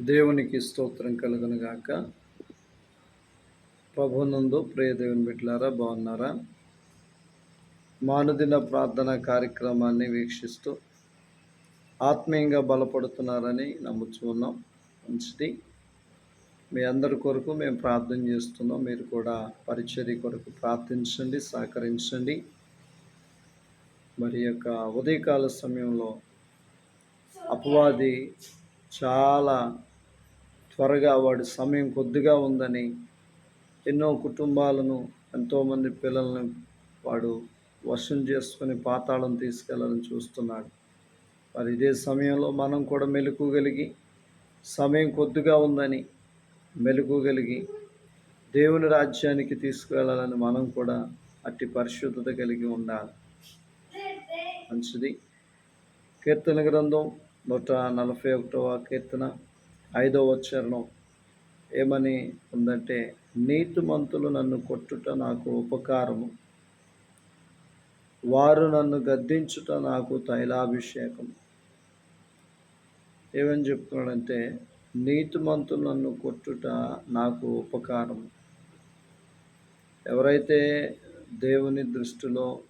దేవునికి స్తోత్రం కలుగునుగాక. ప్రభునందు ప్రియ దేవుని బిడ్డలారా బాగున్నారా? మానుదిన ప్రార్థన కార్యక్రమాన్ని వీక్షిస్తూ ఆత్మీయంగా బలపడుతున్నారని నమ్ముచూ మంచిది. మీ అందరి కొరకు మేము ప్రార్థన చేస్తున్నాం. మీరు కూడా పరిచర్య కొరకు ప్రార్థించండి సహకరించండి. మరి యొక్క ఉదయకాల సమయంలో అపవాది చాలా త్వరగా వాడి సమయం కొద్దిగా ఉందని ఎన్నో కుటుంబాలను ఎంతోమంది పిల్లలను వాడు వశం చేసుకుని పాతాళం తీసుకెళ్ళాలని చూస్తున్నాడు. మరి ఇదే సమయంలో మనం కూడా మెలుకోగలిగి సమయం కొద్దిగా ఉందని మెలుకోగలిగి దేవుని రాజ్యానికి తీసుకువెళ్ళాలని మనం కూడా అట్టి పరిశుద్ధత కలిగి ఉండాలి. మంచిది. కీర్తన గ్రంథం నూట నలభై ఒకటవ కీర్తన. ఐదవ చరణం ఏమని ఉందంటే నీతిమంతులు నన్ను కొట్టుట నాకు ఉపకారము. వారు నన్ను గద్దించుట నాకు తైలాభిషేకం. ఏమని చెప్తున్నాడంటే నీతిమంతులు నన్ను కొట్టుట నాకు ఉపకారం ఎవరైతే దేవుని దృష్టిలో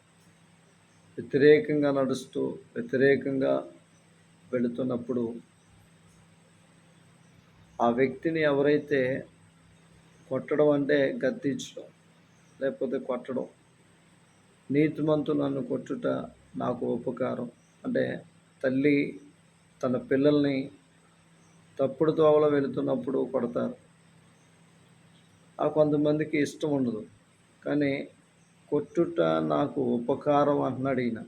వ్యతిరేకంగా నడుస్తూ వ్యతిరేకంగా వెళుతున్నప్పుడు ఆ వ్యక్తిని ఎవరైతే కొట్టడం అంటే గద్దించడం లేకపోతే కొట్టడం నీతిమంతు నన్ను కొట్టుట నాకు ఉపకారం. అంటే తల్లి తన పిల్లల్ని తప్పుడు తోవలో వెళుతున్నప్పుడు కొడతారు. ఆ కొంతమందికి ఇష్టం ఉండదు. కానీ కొట్టుట నాకు ఉపకారం అంటున్నాడు ఈయన.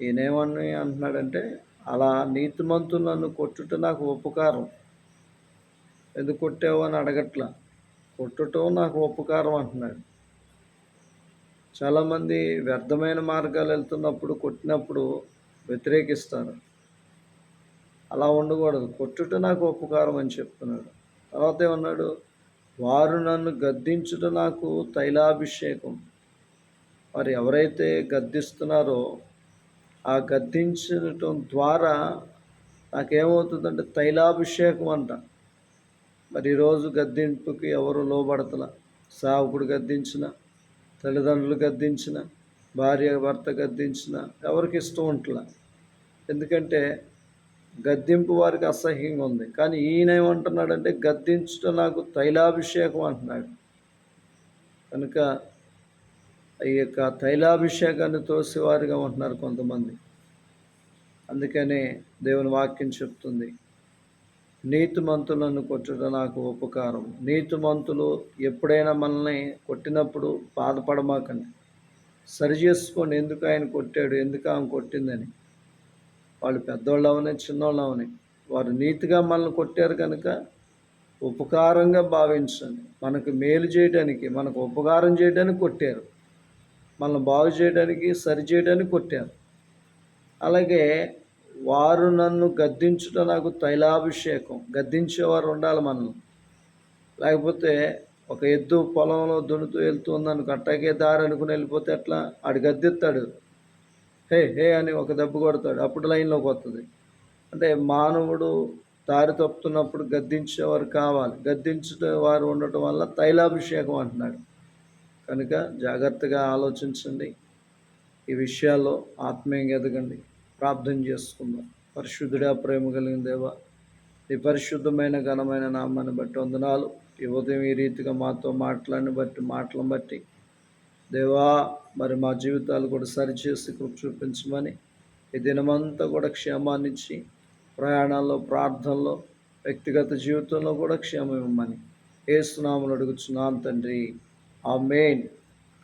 ఈయనేమని అంటున్నాడంటే అలా నీతిమంతులు నన్ను కొట్టుట నాకు ఉపకారం. ఎందుకు కొట్టావు అని అడగట్లా. కొట్టడం నాకు ఉపకారం అంటున్నాడు. చాలామంది వ్యర్థమైన మార్గాలు వెళ్తున్నప్పుడు కొట్టినప్పుడు వ్యతిరేకిస్తారు. అలా ఉండకూడదు. కొట్టుట నాకు ఉపకారం అని చెప్తున్నాడు. తర్వాత ఏమన్నాడు? వారు నన్ను గద్దించుట నాకు తైలాభిషేకం. మరి ఎవరైతే గద్దిస్తున్నారో ఆ గద్దించటం ద్వారా నాకేమవుతుందంటే తైలాభిషేకం అంట. మరి ఈరోజు గద్దింపుకి ఎవరు లోబడతల? సావుకుడు గద్దించిన తల్లిదండ్రులు గద్దించిన భార్య భర్త గద్దించిన ఎవరికి ఇష్టం ఉంటలా? ఎందుకంటే గద్దింపు వారికి అసహ్యంగా ఉంది. కానీ ఈయన ఏమంటున్నాడంటే గద్దించడం నాకు తైలాభిషేకం అంటున్నాడు. కనుక ఈ యొక్క తైలాభిషేకాన్ని తోసేవారుగా ఉంటున్నారు కొంతమంది. అందుకనే దేవుని వాక్యం చెప్తుంది. నీతిమంతులను కొట్టడం నాకు ఉపకారం. నీతిమంతులు ఎప్పుడైనా మనల్ని కొట్టినప్పుడు బాధపడమాకండి. సరి చేసుకోండి ఎందుకు ఆయన కొట్టాడు ఎందుకు ఆమె కొట్టిందని. వాళ్ళు పెద్దోళ్ళు అవని చిన్నోళ్ళు అవని వారు నీతిగా మనల్ని కొట్టారు కనుక ఉపకారంగా భావించండి. మనకు మేలు చేయడానికి మనకు ఉపకారం చేయడానికి కొట్టారు. మనల్ని బాగు చేయడానికి సరి చేయడానికి కొట్టారు. అలాగే వారు నన్ను గద్దించుట నాకు తైలాభిషేకం. గద్దించేవారు ఉండాలి మనం లేకపోతే ఒక ఎద్దు పొలంలో దున్నుతూ వెళ్తుందని కట్టాకే దారి అనుకుని వెళ్ళిపోతే ఎట్లా? ఆడు గద్దెత్తాడు. హే హే అని ఒక దెబ్బ కొడతాడు. అప్పుడు లైన్లోకి వస్తుంది అంటే మానవుడు దారి తప్పుతున్నప్పుడు గద్దించేవారు కావాలి. గద్దించే వారు ఉండటం వల్ల తైలాభిషేకం అంటున్నాడు. కనుక జాగ్రత్తగా ఆలోచించండి. ఈ విషయాల్లో ఆత్మీయంగా ఎదగండి. ప్రార్థన చేసుకుందాం. పరిశుద్ధుడా ప్రేమ కలిగిన దేవ ఈ పరిశుద్ధమైన ఘనమైన నామాన్ని బట్టి వందనాలు. ఈ ఉదయం ఈ రీతిగా మాతో మాటలని బట్టి మాటలను బట్టి. దేవా మరి మా జీవితాలు కూడా సరిచేసి కృప చూపించమని ఈ దినమంతా కూడా క్షేమాన్నిచ్చి ప్రయాణాల్లో ప్రార్థనలో వ్యక్తిగత జీవితంలో కూడా క్షేమం ఇవ్వమని ఏ సునాములు అడుగుచున్నాను తండ్రి. ఆ మెయిన్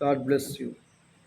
గాడ్ బ్లెస్ యూ.